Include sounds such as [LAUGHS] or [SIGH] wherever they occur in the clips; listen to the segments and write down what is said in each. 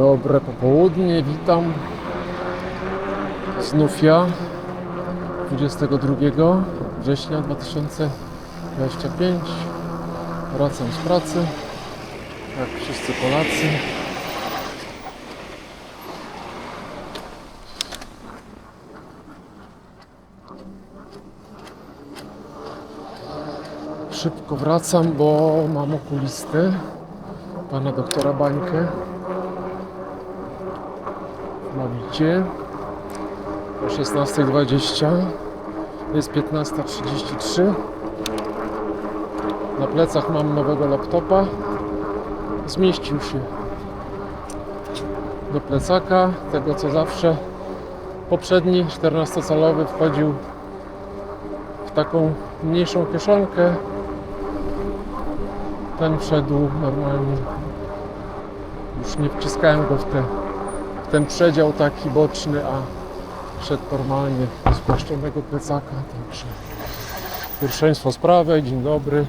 Dobre popołudnie, witam. Znów ja, 22 września 2025. Wracam z pracy, jak wszyscy Polacy. Szybko wracam, bo mam okulistę, pana doktora Bańkę. Bicie o 16.20 jest 15.33 na plecach mam nowego laptopa. Zmieścił się do plecaka. Tego co zawsze. Poprzedni 14-calowy wchodził w taką mniejszą kieszonkę. Ten wszedł normalnie. Już nie wciskałem go w te ten przedział taki boczny, a szedł normalnie z płaszczonego plecaka, także pierwszeństwo sprawy, dzień dobry,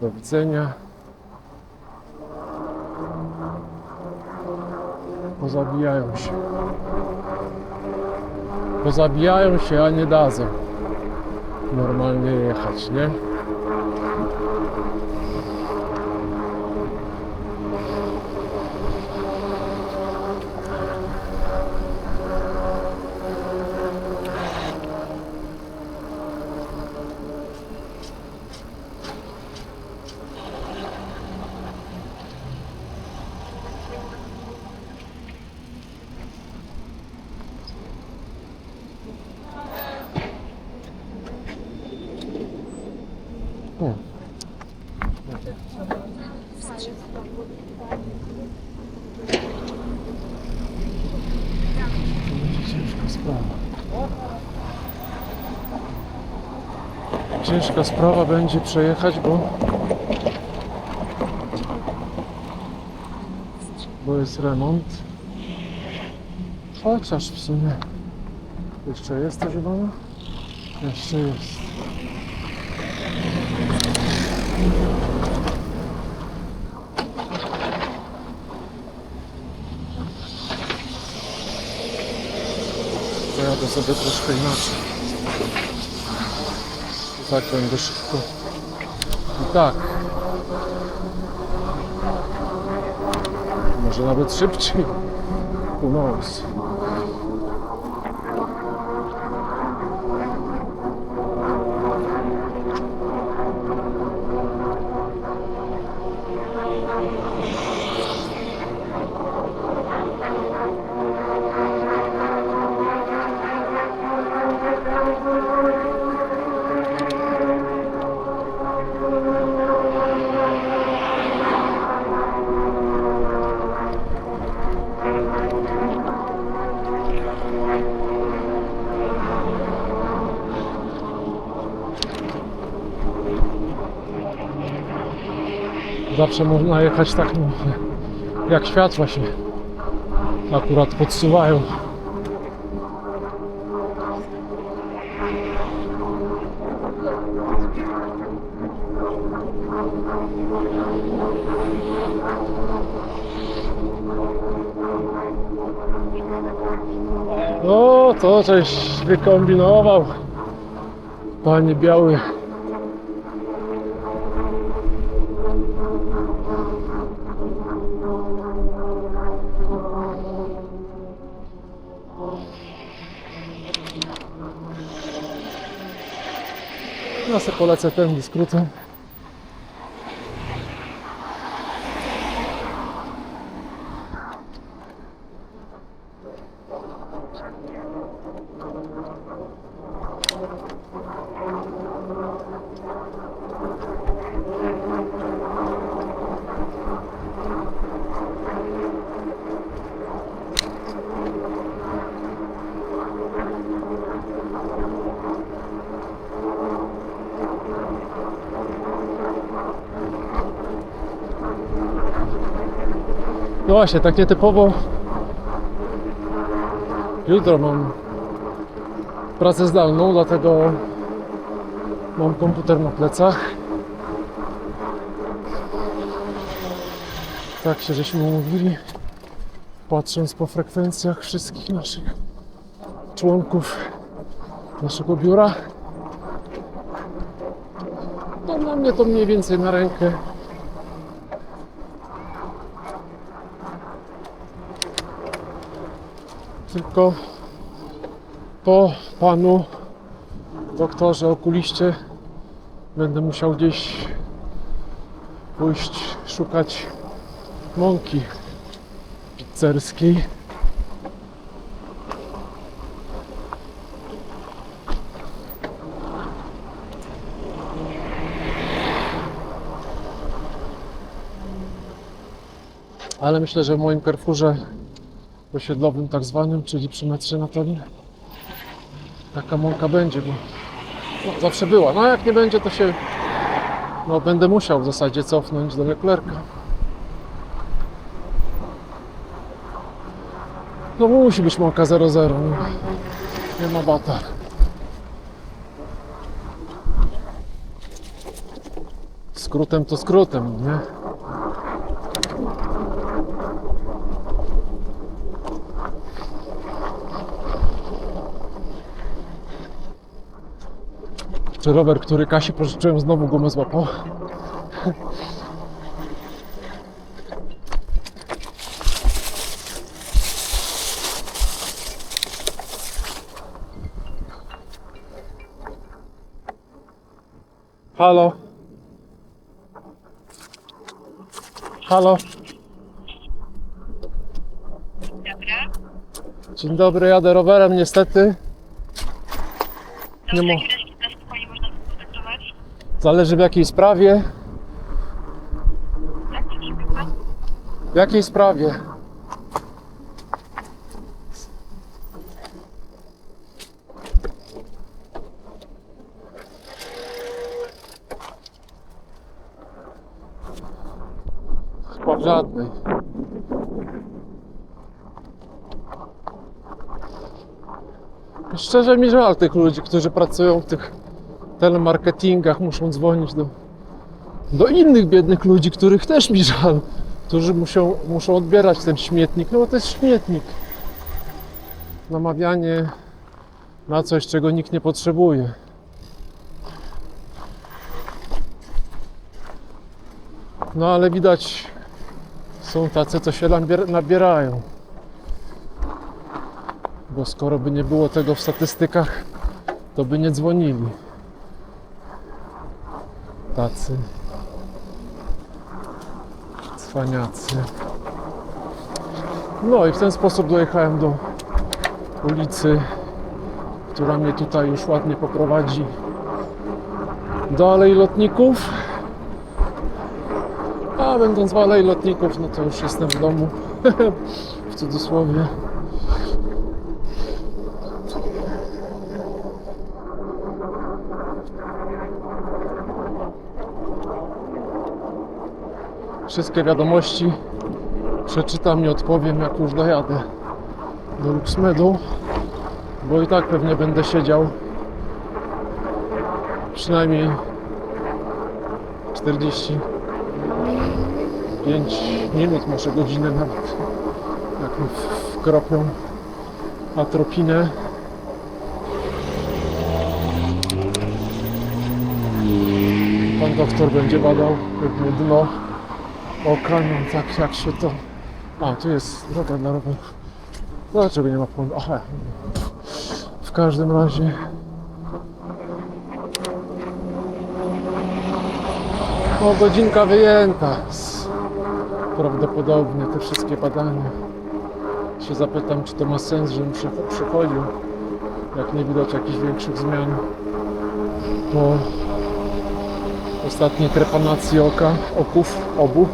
do widzenia. Pozabijają się. Pozabijają się, a nie dadzą normalnie jechać, nie? O. Będzie ciężka sprawa. Ciężka sprawa będzie przejechać, bo bo jest remont. Chociaż w sumie jeszcze jest to zielona? Jeszcze jest. Pojadę sobie troszkę inaczej. Tak będę szybko. I tak. Może nawet szybciej. Who knows? Zawsze można jechać tak, no, jak światła się akurat podsuwają. No, to coś wykombinował. Panie Biały. Ja sobie polecę ten skrótem. No właśnie, tak nietypowo. Jutro mam pracę zdalną, dlatego mam komputer na plecach. Tak się żeśmy umówili. patrząc po frekwencjach wszystkich naszych członków naszego biura. To dla mnie to mniej więcej na rękę. Tylko po panu doktorze okuliście będę musiał gdzieś pójść szukać mąki pizzerskiej. Ale myślę, że w moim Carrefourze osiedlowym tak zwanym, czyli przy metrze na Tonie, taka mąka będzie, bo no, zawsze była. No jak nie będzie, to się no, będę musiał w zasadzie cofnąć do Leclerca. No musi być mąka 0,0. No. Nie ma bata. Skrótem to skrótem, nie? Czy rower, który Kasi pożyczyłem, znowu gumę złapał? Halo? Halo? Dzień dobry, jadę rowerem niestety. Nie mo- chwileczkę na spokojnie można skontaktować. Zależy w jakiej sprawie. W jakiej sprawie? Chyba żadnej. Szczerze mi żal tych ludzi, którzy pracują w tych telemarketingach, muszą dzwonić do, do innych biednych ludzi, których też mi żal, którzy muszą, muszą odbierać ten śmietnik, no bo to jest śmietnik. Namawianie na coś, czego nikt nie potrzebuje. No ale widać, są tacy, co się nabier- nabierają. Bo skoro by nie było tego w statystykach, to by nie dzwonili. Tacy cwaniacy. No i w ten sposób dojechałem do ulicy, która mnie tutaj już ładnie poprowadzi do Alei Lotników. A będąc w Alei Lotników, no to już jestem w domu. [LAUGHS] w cudzysłowie. Wszystkie wiadomości przeczytam i odpowiem, jak już dojadę do Luxmedu, bo i tak pewnie będę siedział przynajmniej 45 minut, może godzinę nawet, jak mi wkropią atropinę. Pan doktor będzie badał pewnie dno no tak jak się to... A, tu jest droga dla rowerów. Dlaczego nie ma prądu? Aha. W każdym razie... No, godzinka wyjęta. Prawdopodobnie te wszystkie badania. Się zapytam, czy to ma sens, żebym przychodził, jak nie widać jakichś większych zmian po ostatniej trepanacji oka, oków, obu.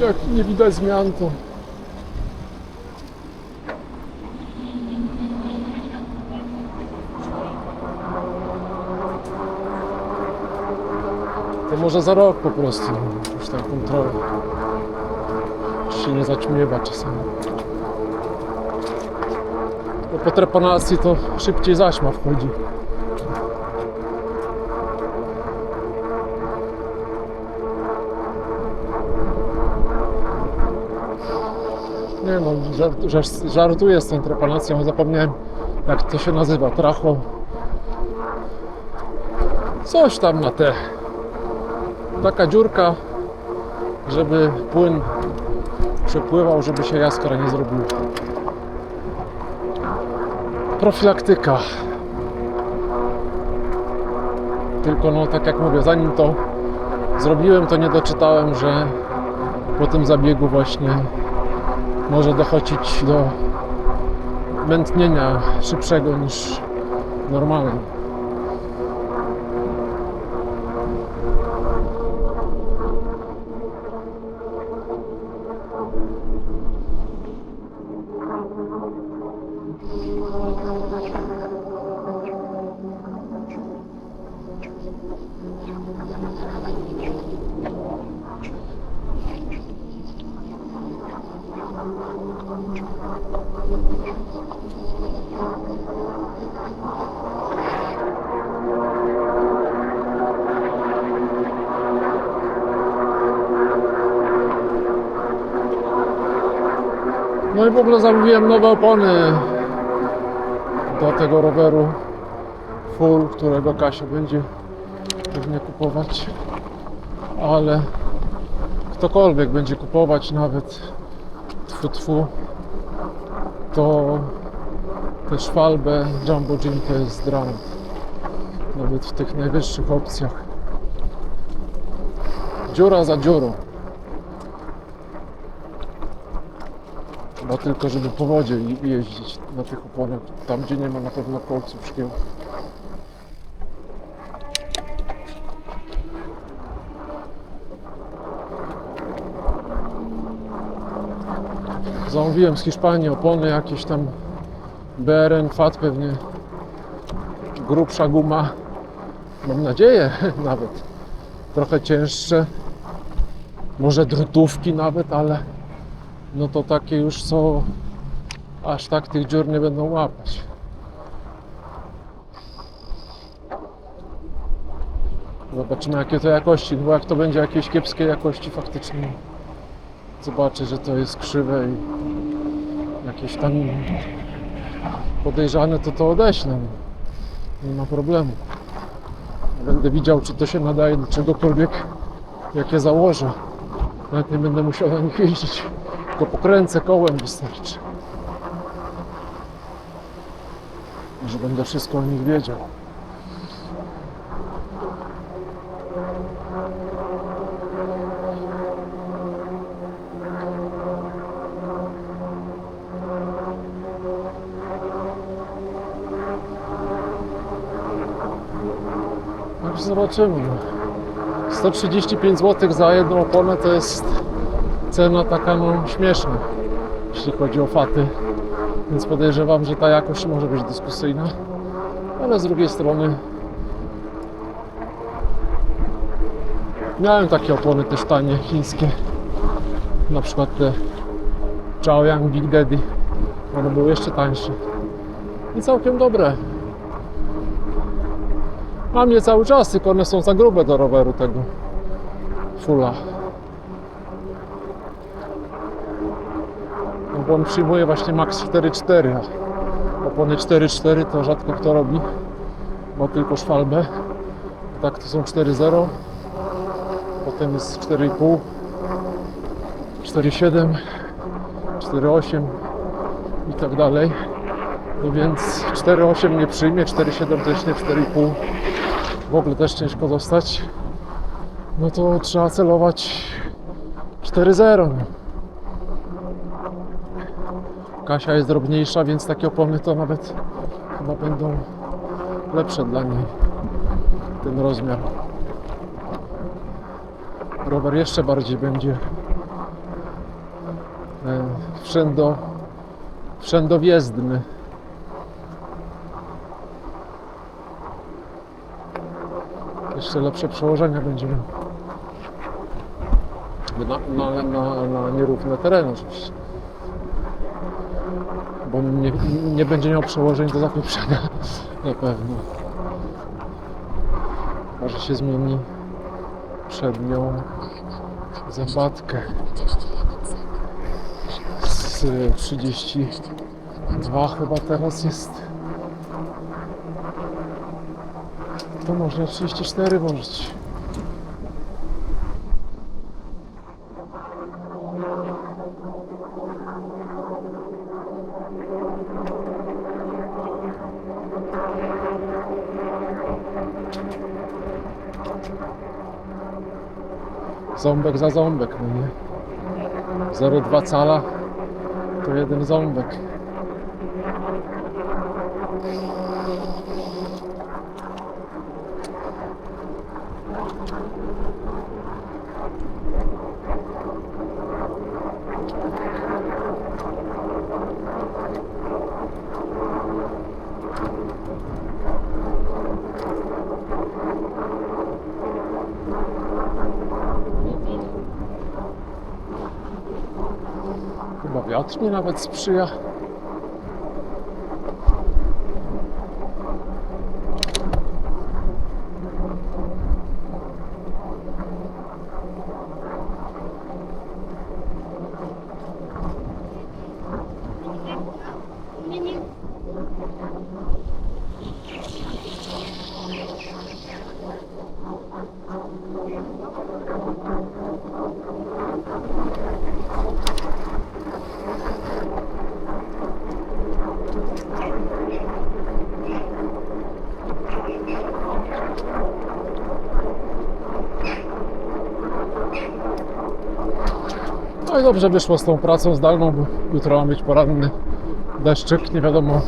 Jak nie widać zmian, to to może za rok po prostu już tam kontrolę. Czy się nie zaćmiewa czasami. Po trepanacji to szybciej zaćma wchodzi. Nie no, żart, żart, żartuję z tą trepanacją, zapomniałem jak to się nazywa, tracho. Coś tam na te. Taka dziurka, żeby płyn przepływał, żeby się jaskra nie zrobiła. Profilaktyka. Tylko no tak jak mówię, zanim to zrobiłem, to nie doczytałem, że po tym zabiegu właśnie może dochodzić do mętnienia szybszego niż normalnie. No i w ogóle zamówiłem nowe opony do tego roweru full, którego Kasia będzie pewnie kupować. Ale ktokolwiek będzie kupować, nawet tfu tfu, to te szwalbę Jumbo Jim to jest dramat. Nawet w tych najwyższych opcjach. Dziura za dziurą. Chyba tylko, żeby po wodzie jeździć na tych oponach, tam gdzie nie ma na pewno kolców szkieł. Zamówiłem z Hiszpanii opony jakieś tam BRN FAT pewnie. Grubsza guma. Mam nadzieję [LAUGHS] nawet. Trochę cięższe. Może drutówki nawet, ale no to takie już co aż tak tych dziur nie będą łapać. Zobaczymy jakie to jakości, bo jak to będzie jakiejś kiepskiej jakości faktycznie zobaczę, że to jest krzywe i jakieś tam podejrzane, to to odeślę. Nie ma problemu. Będę widział, czy to się nadaje do czegokolwiek, jak je założę. Nawet nie będę musiał na nich jeździć, tylko pokręcę kołem wystarczy. Że będę wszystko o nich wiedział. Zobaczymy. no. 135 zł za jedną oponę to jest cena taka no śmieszna, jeśli chodzi o faty. Więc podejrzewam, że ta jakość może być dyskusyjna. Ale z drugiej strony miałem takie opony też tanie, chińskie. Na przykład te Chaoyang Big Daddy. One były jeszcze tańsze. I całkiem dobre. Mam je cały czas, tylko one są za grube do roweru tego fulla. No bo on przyjmuje właśnie max 4.4, a opony 4.4 to rzadko kto robi, ma tylko szwalbę. Tak to są 4.0, potem jest 4.5, 4.7, 4.8 i tak dalej. No więc 4.8 nie przyjmie, 4.7 też nie, 4.5 w ogóle też ciężko dostać. No to trzeba celować 4.0. Kasia jest drobniejsza, więc takie opony to nawet chyba będą lepsze dla niej. Ten rozmiar. Rower jeszcze bardziej będzie e, wszędo, wszędowjezdny. Jeszcze lepsze przełożenia będzie miał. Na, na, na, na nierówne tereny oczywiście. Bo nie, nie będzie miał przełożeń do zapieprzenia [LAUGHS] na pewno. Może się zmieni przednią zębatkę. y, 32 chyba teraz jest. To można 34 możeć. Ząbek za ząbek, no nie? 0,2 cala to jeden ząbek. Chyba wiatr mi nawet sprzyja. No i dobrze wyszło z tą pracą zdalną, bo jutro ma być poranny deszczyk. Nie wiadomo,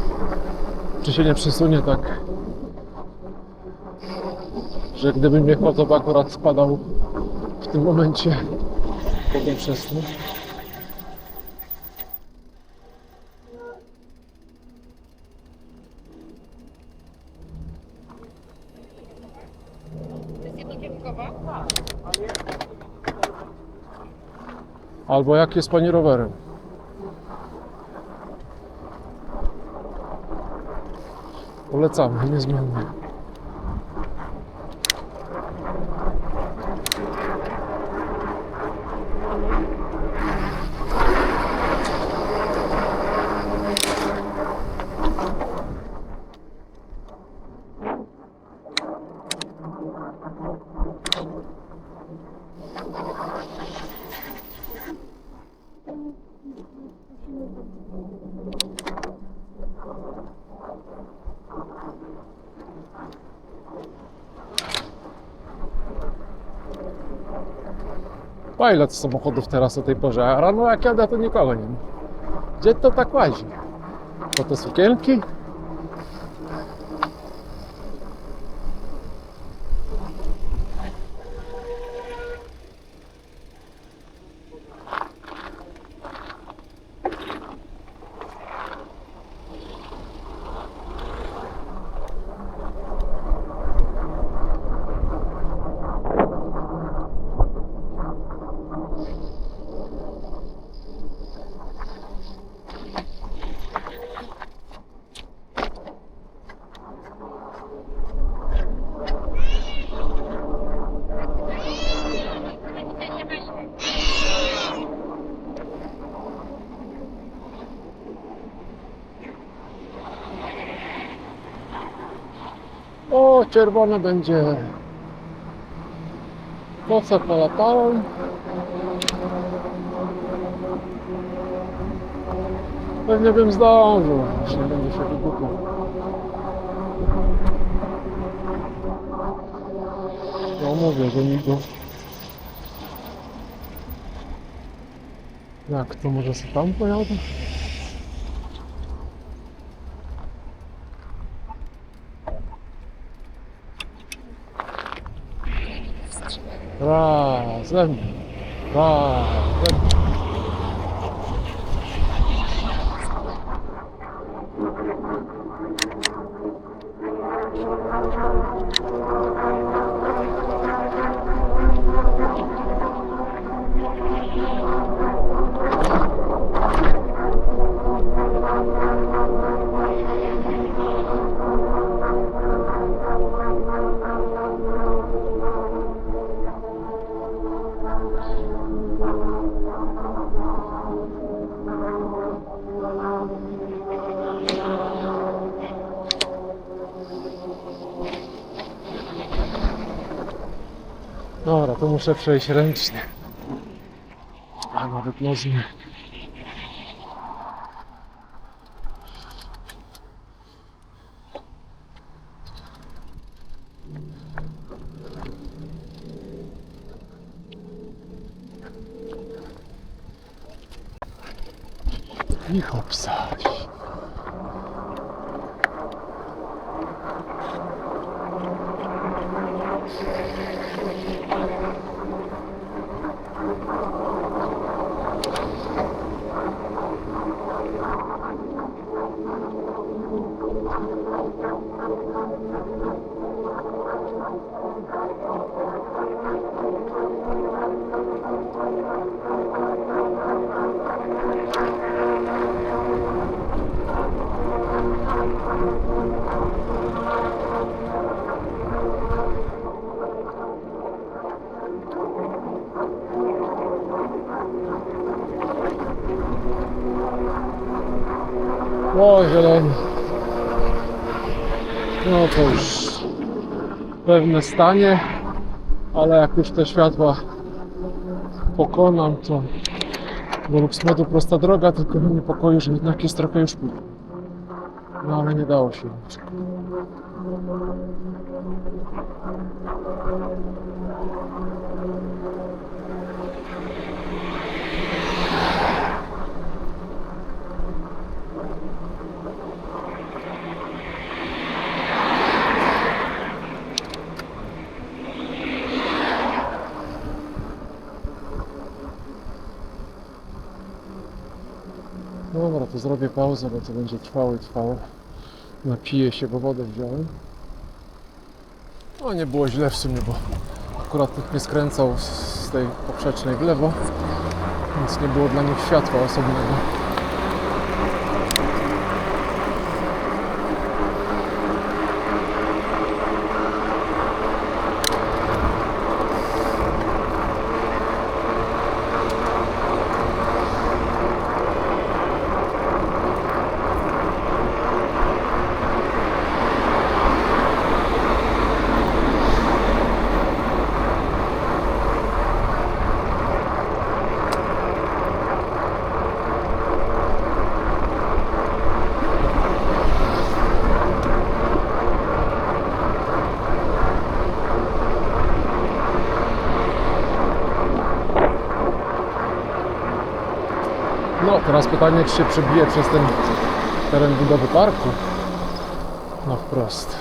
czy się nie przesunie tak, że gdyby mnie to by akurat spadał w tym momencie, potem przesnę. To Albo jak jest pani rowerem? Polecamy, niezmiennie. Ile samochodów teraz o tej porze? A rano jak jadę to nikogo nie ma. Gdzie to tak łazi? Po te sukienki? O, czerwone będzie. Po co polatałem? Pewnie bym zdążył, jeśli nie będę się wygłupiał. No mówię, że nigo. Jak to może sobie tam pojadę? 라쌤 라쌤 to muszę przejść ręcznie. A nawet nożnie. O, zielony. No to już pewne stanie, ale jak już te światła pokonam, to do Luxmedu prosta droga, tylko mnie niepokoi, że jednak jest trochę już późno. No ale nie dało się. inaczej. Dobra, to zrobię pauzę, bo to będzie trwało i trwało. Napiję się, bo wodę wziąłem. No nie było źle w sumie, bo akurat tych mnie skręcał z tej poprzecznej w lewo, więc nie było dla nich światła osobnego. No, teraz pytanie, czy się przebije przez ten teren budowy parku na wprost.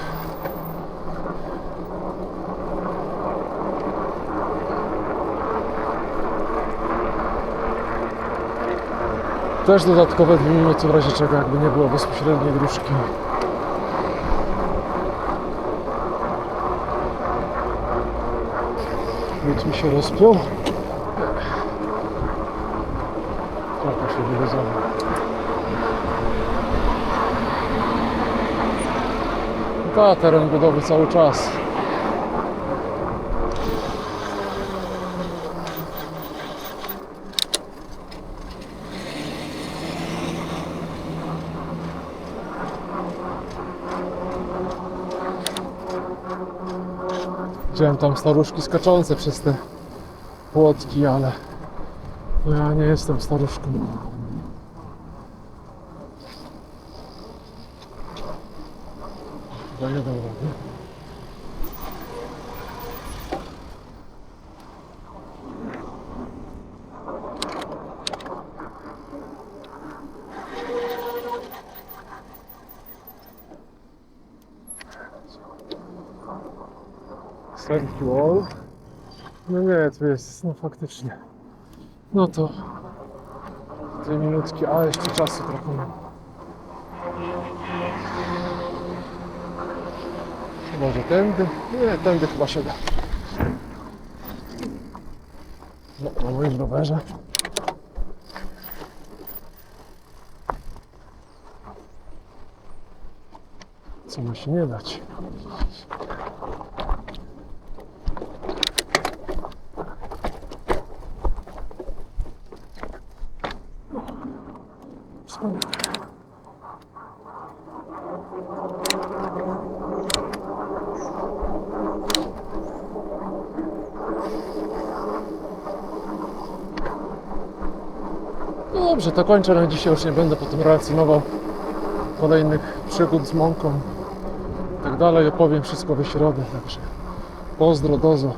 Też dodatkowe dwie minuty w razie czego, jakby nie było bezpośredniej dróżki. Lód mi się rozpiął. Wywiązałem. Ta, teren budowy cały czas. Widziałem tam staruszki skaczące przez te płotki, ale ja nie jestem staruszką. Chyba nie dam rady. All. No nie, tu jest, no faktycznie. No to dwie minutki, a jeszcze czasu trochę mam. Może tędy? Nie, tędy chyba się da. No, na moim rowerze. Co ma się nie dać? No dobrze, to kończę na dzisiaj, już nie będę potem relacjonował kolejnych przygód z mąką i tak dalej. Opowiem wszystko we środę, także pozdro, dozo.